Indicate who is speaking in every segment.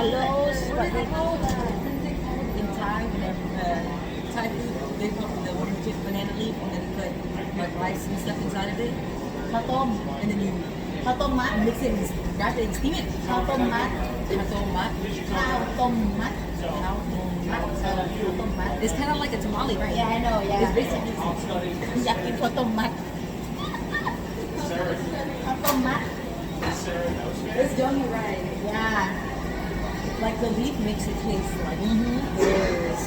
Speaker 1: Hello, Swahili. In Thai, whenever uh, Thai food, they put the one with banana leaf and then put like rice and stuff inside of it,
Speaker 2: ข้าวต้ม
Speaker 1: and then you
Speaker 2: ข้าวต้มมัด
Speaker 1: mix it and wrap it and steam it.
Speaker 2: ข้าวต้มมัด
Speaker 1: Katomat.
Speaker 2: ข้าวต้มมัดข้าวต้มมัดเออข้าวต้มมัด
Speaker 1: It's kind of like a tamale, right?
Speaker 2: Yeah I know yeah
Speaker 1: It's basically
Speaker 2: อยากกินข้าวต้มมัดข้าวต้มมัด
Speaker 1: it's done right.
Speaker 2: ยา
Speaker 1: Like the leaf makes it taste like
Speaker 2: อือหือ
Speaker 1: there's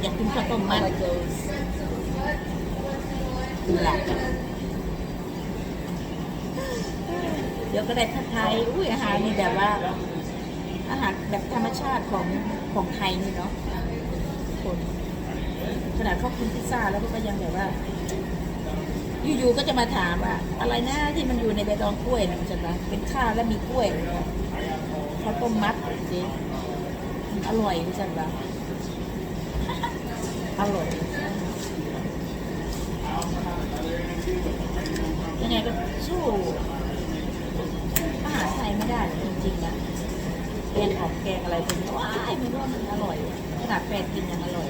Speaker 2: อยากกินข้าวต้มมั
Speaker 1: I
Speaker 2: ด
Speaker 1: like those.
Speaker 2: อยากเดี๋ยวก็ได้ผัดไทยอุ้ยอาหารนี่แบบว่า อาหารแบบธรรมชาติของของไทยนี่เนาะคนขนาดเขากินพิซซ่าแล้วก็ยังแบบว่า อยู่ๆก็จะมาถามว่า อะไรนะที่มันอยู่ในใบตองกล้วยนะมันจะนะเป็นข้าวแล้วมีกล้วย ข้าวต้มมัดจริงอร่อยดิฉันว่าอร่อยยังไงก็สู้อาหารไทยไม่ได้หรอกจริงๆนะแกงออกแกงอะไรเป็นว้ายมันว่ามันอร่อยขนาดแฟนกินยังอร่อย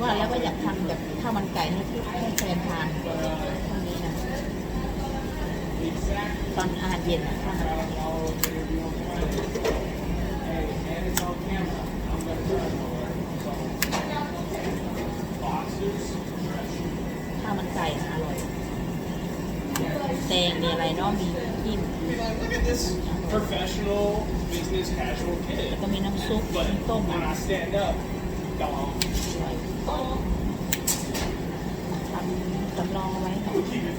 Speaker 2: ว่าแล้วก็อยากทำแบบข้าวมันไก่ให้ให้แฟนทาน ตรงนี้นะตอนอาหารเย็นนะข้าวมันไก่ข้าวมันไก่นะอร่อยแตงมีอะไรเนาะมีจิ้ม
Speaker 3: Look at this professional business casual
Speaker 2: แล้ว
Speaker 3: kid.
Speaker 2: ก็มีน้ำซุป
Speaker 3: But
Speaker 2: น้ำต้ม
Speaker 3: when
Speaker 2: อะ
Speaker 3: I stand up, dog.
Speaker 2: ทำจำลองเอาไว้ค่ะ
Speaker 3: Keep it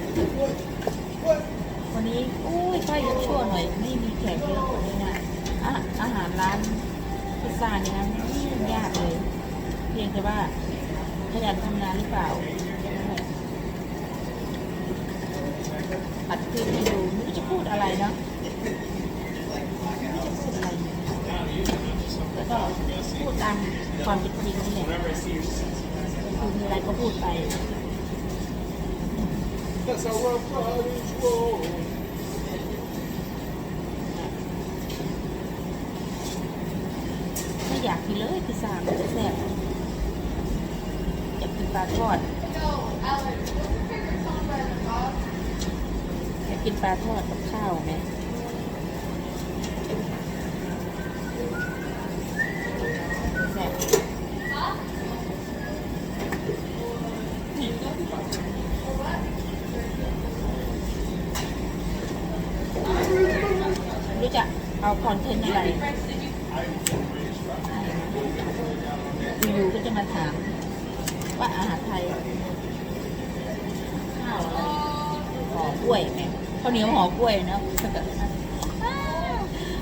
Speaker 3: 15.
Speaker 2: วันนี้อุ้ยค่อยจะชั่วหน่อย ไม่มีแขกเยอะวันนี้นะอาอาหารร้านพิซซ่านี่นะไม่ยากเลย เพียงแต่ว่าขยันทำงานหรือเปล่าอัดคลิปให้ดูไม่รู้จะพูดอะไรเนาะไม่รู้จะพูดอะไรแล้วก็พูดตามความเป็นจริงนี่แหละคือมีอะไรก็พูดไป
Speaker 3: That's how our bodies roll.
Speaker 2: ไม่อยากกินเลยพิซซ่ามันจะแซ่บอยากกินปลาทอดอยากกินปลาทอดกับข้าวไหม รู้จะเอาคอนเทนต์อะไรอยู่ๆก็จะมาถาม ว่าอาหารไทยข้าวอะไรห่อกล้วยไหมข้าวเหนียวห่อกล้วยเนาะ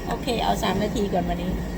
Speaker 2: โอเค เอาสามนาทีก่อนวันนี้